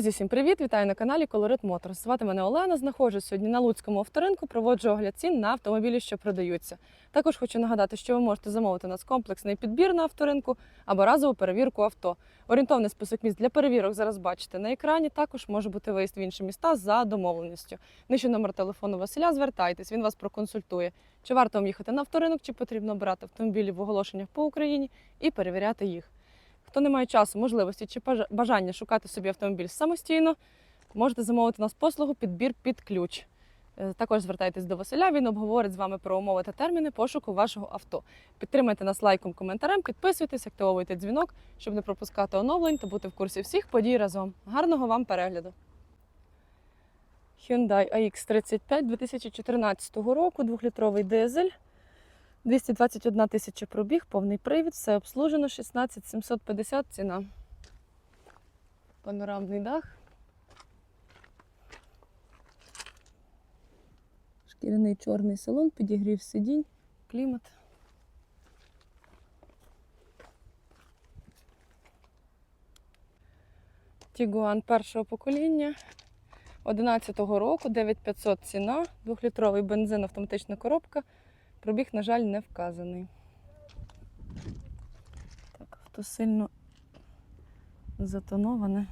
Друзі, всім привіт! Вітаю на каналі Colorit Motors. Звати мене Олена. Знаходжусь сьогодні на Луцькому авторинку. Проводжу огляд цін на автомобілі, що продаються. Також хочу нагадати, що ви можете замовити у нас комплексний підбір на авторинку або разову перевірку авто. Орієнтовний список місць для перевірок зараз бачите на екрані. Також може бути виїзд в інші міста за домовленістю. Нижче номер телефону Василя. Звертайтесь, він вас проконсультує. Чи варто вам їхати на авторинок, чи потрібно брати автомобілі в оголошеннях по Україні і перевіряти їх. Хто не має часу, можливості чи бажання шукати собі автомобіль самостійно, можете замовити у нас послугу підбір під ключ. Е, Також звертайтесь до Василя, він обговорить з вами про умови та терміни пошуку вашого авто. Підтримайте нас лайком, коментарем, підписуйтесь, активовуйте дзвінок, щоб не пропускати оновлень та бути в курсі всіх подій разом. Гарного вам перегляду! Hyundai AX35 2014 року, двохлітровий дизель. 221 тисяча пробіг, повний привід, все обслужено, 16 750 ціна. Панорамний дах. Шкіряний чорний салон, підігрів сидінь, клімат. Тігуан першого покоління 11-го року, 9500 ціна, 2-літровий бензин, автоматична коробка. Пробіг, на жаль, не вказаний. Так, авто сильно затоноване.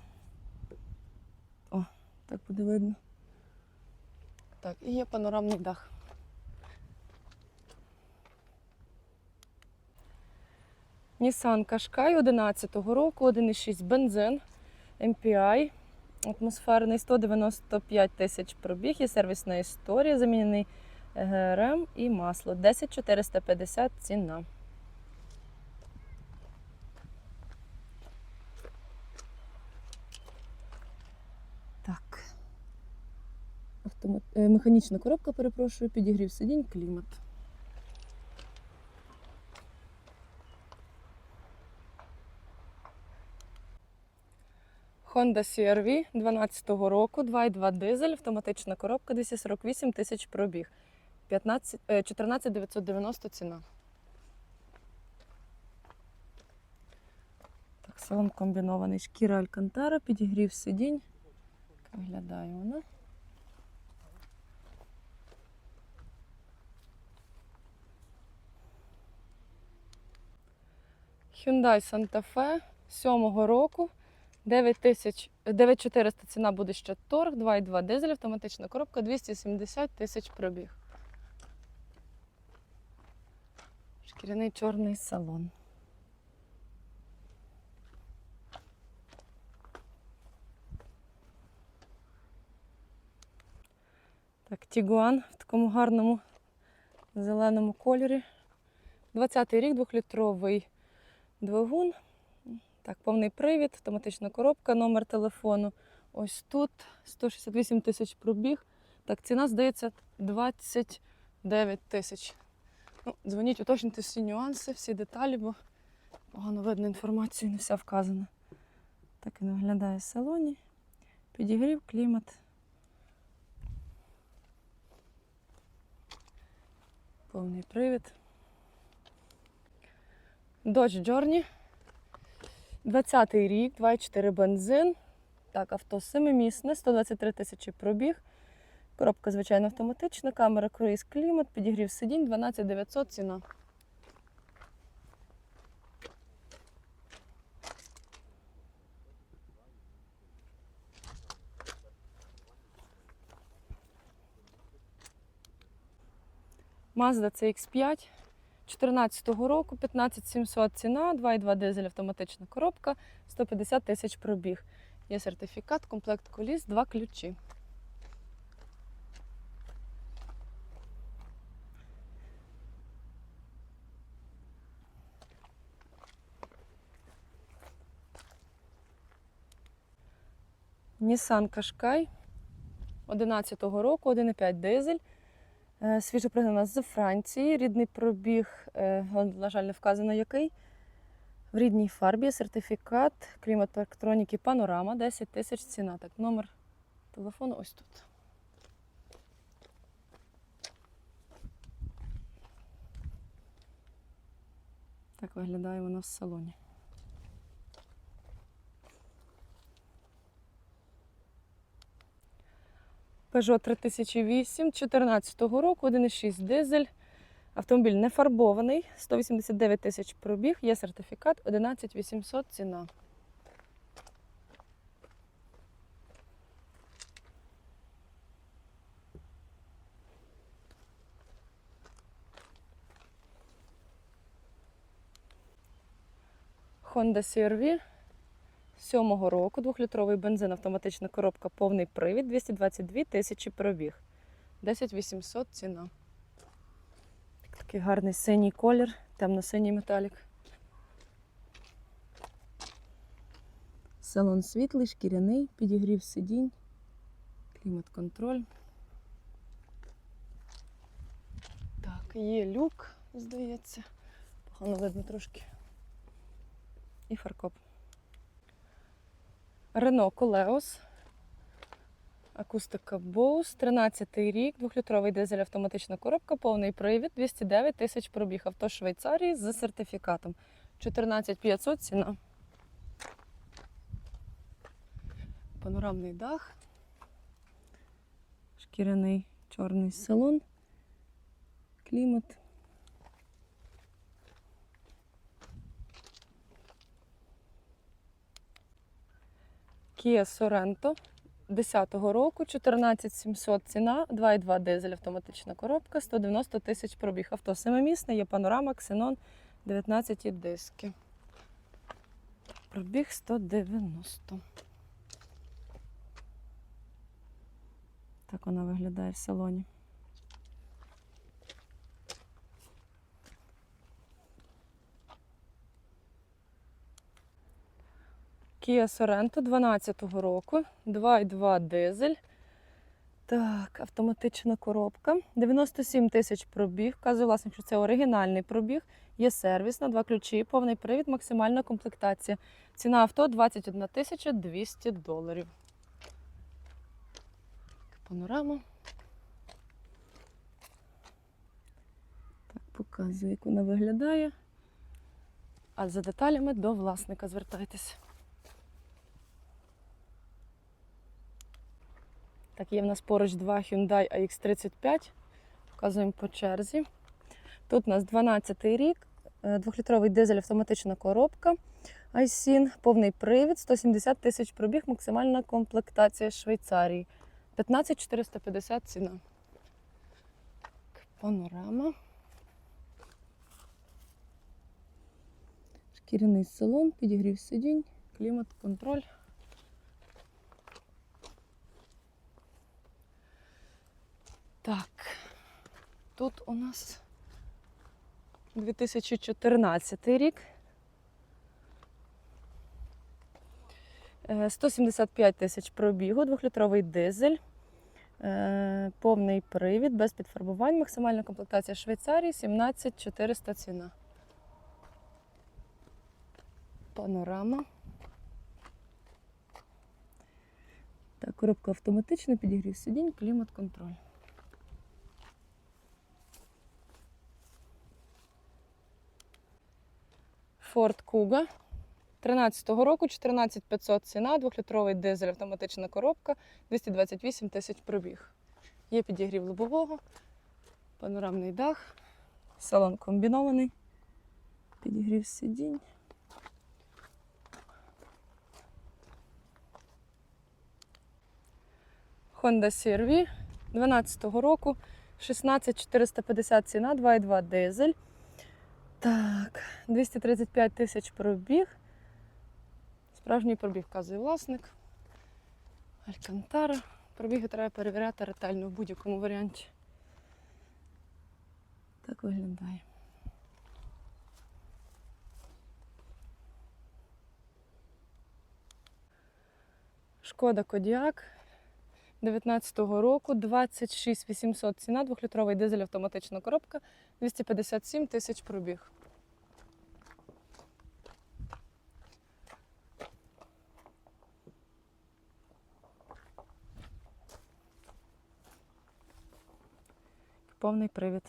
О, так буде видно. Так, і є панорамний дах. Nissan Qashqai 11-го року, 1,6 бензин, MPI, атмосферний 195 тисяч пробіг, є сервісна історія, замінений ГРМ і масло. 10 450 ціна. Так. Автомат... е, Механічна коробка, перепрошую, підігрів сидінь, клімат. Honda CR-V 12-го року, 2,2 дизель, автоматична коробка, 248 тисяч пробіг. 15, е, 14 990 ціна. Так, салон комбінований. Шкіра Алькантара, підігрів сидінь. Так Виглядає вона. Hyundai Santa Fe 7-го року. 9400 ціна буде ще торг, 2,2 дизель, автоматична коробка, 270 тисяч пробіг. Шкіряний чорний салон. Так, Тігуан в такому гарному зеленому кольорі. 20-й рік, двохлітровий двигун. Так, повний привід, автоматична коробка, номер телефону. Ось тут 168 тисяч пробіг. Так, ціна здається 29 тисяч. Ну, дзвоніть, уточнюйте всі нюанси, всі деталі, бо погано видно інформацію, не вся вказана. Так і виглядає в салоні. Підігрів, клімат. Повний привід. Dodge Journey. 20-й рік, 2,4 бензин. Так, авто семимісне, 123 тисячі пробіг. Коробка, звичайно, автоматична, камера, круїз, клімат, підігрів сидінь, 12 900 ціна. Mazda CX5 2014 року, 15 700 ціна, 2,2 дизель автоматична коробка, 150 тисяч пробіг. Є сертифікат, комплект коліс, два ключі. Nissan Qashqai 11 року, 1,5 дизель. Е, Свіжо пригнана з Франції. Рідний пробіг, е, на жаль, не вказано який. В рідній фарбі сертифікат, клімат електроніки панорама, 10 тисяч ціна. Так, номер телефону ось тут. Так виглядає воно в салоні. Peugeot 3008 14 року, 1,6 дизель. Автомобіль не фарбований, 189 тисяч пробіг, є сертифікат 11 800 ціна. Honda CR-V 7 року, 2-літровий бензин, автоматична коробка, повний привід, 222 тисячі пробіг. 10 800 ціна. Такий гарний синій колір, темно-синій металік. Салон світлий, шкіряний, підігрів сидінь, клімат-контроль. Так, є люк, здається. Погано видно трошки. І фаркоп. Рено Колеос. Акустика Bose, 13 рік, 2-літровий дизель автоматична коробка, повний привід, 209 тисяч пробіг. Авто Швейцарії з сертифікатом. 14 500 ціна. Панорамний дах. Шкіряний чорний салон. Клімат. Kia Sorento 10-го року, 14700 ціна, 2,2 дизель, автоматична коробка, 190 тисяч пробіг. Авто семимісне, є панорама, ксенон, 19 диски. Пробіг 190. Так вона виглядає в салоні. Kia Sorento 12-го року, 2,2 дизель. Так, автоматична коробка. 97 тисяч пробіг. Вказує власник, що це оригінальний пробіг. Є сервіс на два ключі, повний привід, максимальна комплектація. Ціна авто 21 тисяча 200 доларів. Панорама. Так, показую, як вона виглядає. А за деталями до власника звертайтеся. Так, є в нас поруч два Hyundai AX35. Показуємо по черзі. Тут у нас 12 рік, е, двохлітровий дизель, автоматична коробка. Айсін, повний привід, 170 тисяч пробіг, максимальна комплектація Швейцарії. 15 450 ціна. Панорама. Шкіряний салон, підігрів сидінь, клімат, контроль. Так, тут у нас 2014 рік. Е, 175 тисяч пробігу, двохлітровий дизель, е, повний привід, без підфарбувань, максимальна комплектація Швейцарії 17 400 ціна. Панорама. Так, коробка автоматична, підігрів сидінь, клімат-контроль. Ford Kuga 13-го року, 14 500 ціна, 2-літровий дизель, автоматична коробка, 228 тисяч пробіг. Є підігрів лобового, панорамний дах, салон комбінований, підігрів сидінь. Honda CR-V 12-го року, 16 450 ціна, 2,2 дизель. Так, 235 тисяч пробіг. Справжній пробіг вказує власник. Алькантара. Пробіги треба перевіряти ретельно в будь-якому варіанті. Так виглядає. Шкода Кодіак 19-го року, 26 800 ціна, 2-літровий дизель, автоматична коробка, 257 тисяч пробіг. Повний привід.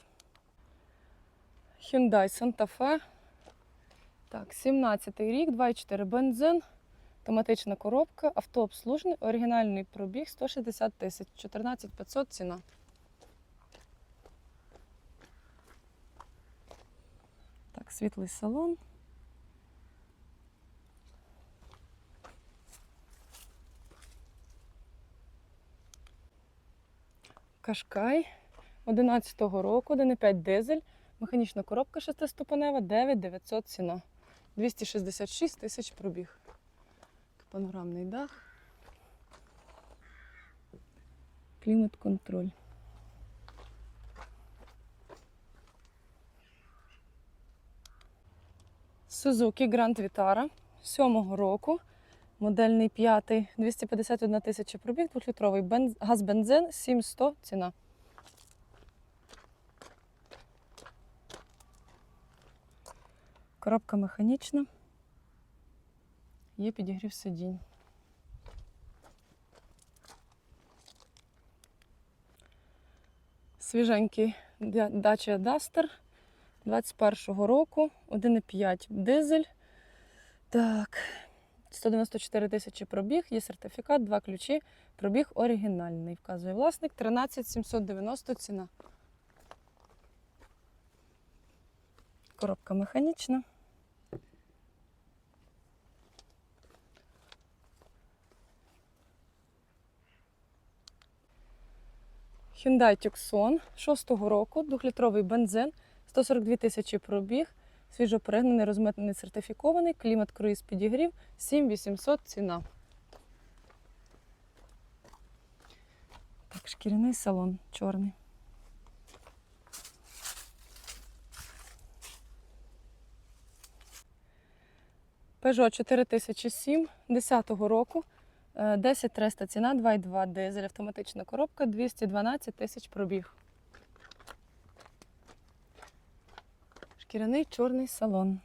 Hyundai Santa Fe. Так, 17 рік, 2,4 бензин, Автоматична коробка, автообслужений, оригінальний пробіг 160 тисяч, 14 500 ціна. Так, світлий салон. Кашкай 11-го року, 1,5 дизель, механічна коробка шестиступенева, 9900 ціна. 266 тисяч пробіг. Панорамний дах. Клімат-контроль. Suzuki Grand Vitara 7-го року. Модельний п'ятий, 251 тисяча пробіг, 2-літровий бенз... газ-бензин, 7100 ціна. Коробка механічна. Є підігрів сидінь. Свіженький Dacia Duster 21-го року, 1,5 дизель. Так, 194 тисячі пробіг, є сертифікат, два ключі. Пробіг оригінальний. Вказує власник 13 790 ціна. Коробка механічна. Hyundai Tucson 6-го року, 2-літровий бензин, 142 тисячі пробіг, свіжопригнаний, розмитнений, сертифікований, клімат круїз підігрів, 7800 ціна. Так, шкіряний салон чорний. Peugeot 4007 10-го року. Е, 10 300 ціна, 2,2 дизель, автоматична коробка, 212 тисяч пробіг. Шкіряний чорний салон.